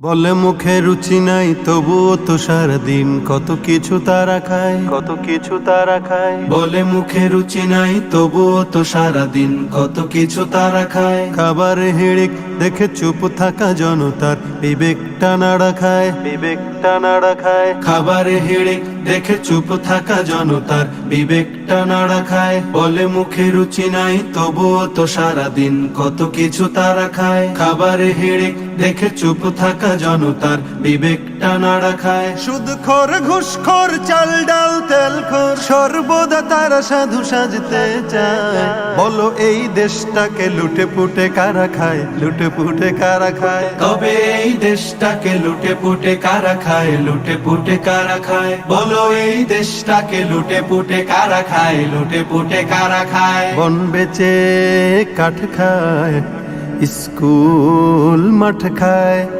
বলে মুখে রুচি নাই, তবুও তো সারাদিন কত কিছু তারা খায়, কত কিছু তারা খায়। বলে মুখে রুচি নাই, তবুও তো সারাদিন কত কিছু তারা খায়। খাবারে হিড়িক দেখে চুপ থাকা জনতার বিবেকটা নাড়া খায়। বিবেকটা নাড়া খায়। খাবারে হিড়িক দেখে চুপ থাকা জনতার বিবেকটা নাড়া খায়। বলে মুখে রুচি নাই, তবুও তো সারাদিন কত কিছু তারা খায়। খাবারে হিড়িক দেখে চুপ থাকা জনতার বিবেকটা নাড়া খায় সুদ খোর ঘুষ খোর চাল ডাল তেল খোর সর্বদা তারা সাধু সাজতে চায়। বলো এই দেশটাকে লুটে পুটে কারা খায়? লুটে পুটে কারা খায়? তবে এই দেশটাকে লুটে পুটে কারা খায়? লুটে পুটে কারা খায়? বলো এই দেশটাকে লুটে পুটে কারা খায়? লুটে পুটে কারা খায়? বন বেচে কাঠ খায়। স্কুল মাঠ খায়।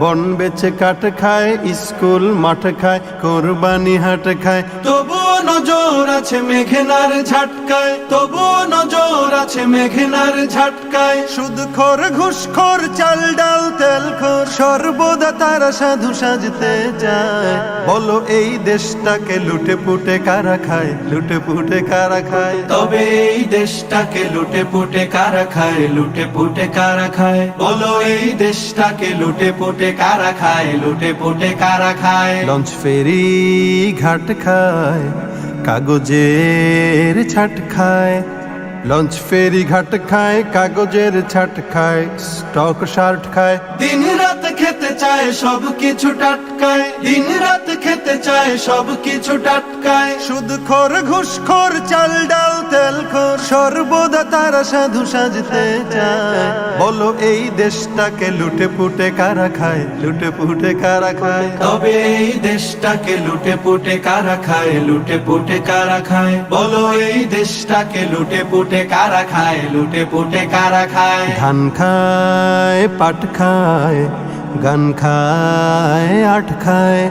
বন বেচে কাঠ খায়, স্কুল মাঠ খায়, কোরবানি হাট খায়। তবুও নজর আছে মেঘনার ঝাটকায় তবুও নজর আছে মেঘনার ঝাটকায়। সুদ খোর ঘুষ খোর চাল ডাল, তেল খোর, সর্বদা তারা সাধু সাজতে যায় বলো এই দেশটাকে লুটে পুটে কারা খায়, লুটে পুটে কারা খায়? তবে এই দেশটাকে লুটে পুটে কারা খায়, লুটে পুটে কারা খায়? বলো এই দেশটাকে লুটে পুটে কারা খায় লুটে পুটে কারা খায়? লঞ্চ ফেরি ঘাট খায় কাগজের ছাট খায়। লঞ্চ ফেরি ঘাট খায় কাগজের ছাট খায় স্টক শার্ট খায়। দিন রাত খেতে চায় সব কিছু টাটকায়। দিন রাত খেতে চায় সব কিছু টাটকায়। সুদ খোর ঘুষ খোর চাল ডাল তেল খোর সর্বদা তারা সাধু সাজতে চায়। বলো এই দেশটাকে লুটে পুটে কারা খায়? লুটে পুটে কারা খায়? তবে এই দেশটাকে লুটে পুটে কারা খায়? লুটে পুটে কারা খায়? বলো এই দেশটাকে লুটে পুটে কারা খায়? লুটে পুটে কারা খায়? ধান খায় পাট খায় গান খায় আট খায়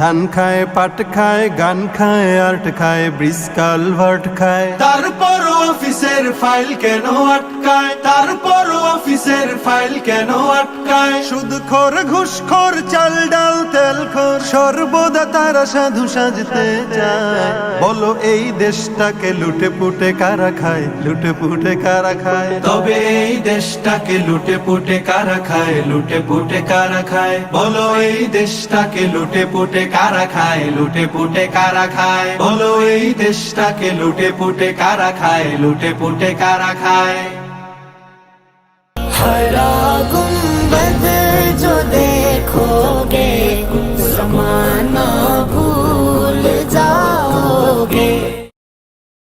ধান খায় পাট খায় গান খায় আর্ট খায় ব্রিজ কালভার্ট খায়। তারপর অফিসের ফাইল কেন আটকায়? তারপর অফিসের ফাইল কেন আটকায়? সুদ খোর ঘুষ খোর চাল ডাল তেল খোর সর্বদা তারা সাধু সাজতে চায়। বলো এই দেশটাকে লুটে পুটে কারা খায়? লুটে পুটে কারা খায়? তবে এই দেশটাকে লুটে পুটে কারা খায়? লুটে পুটে কারা খায়? বলো এই দেশটাকে লুটে পুটে কারা খায়, লুটে পুটে কারা খায়? বলো এই দেশটাকে লুটে পুটে কারা খায়, লুটে পুটে কারা খায়?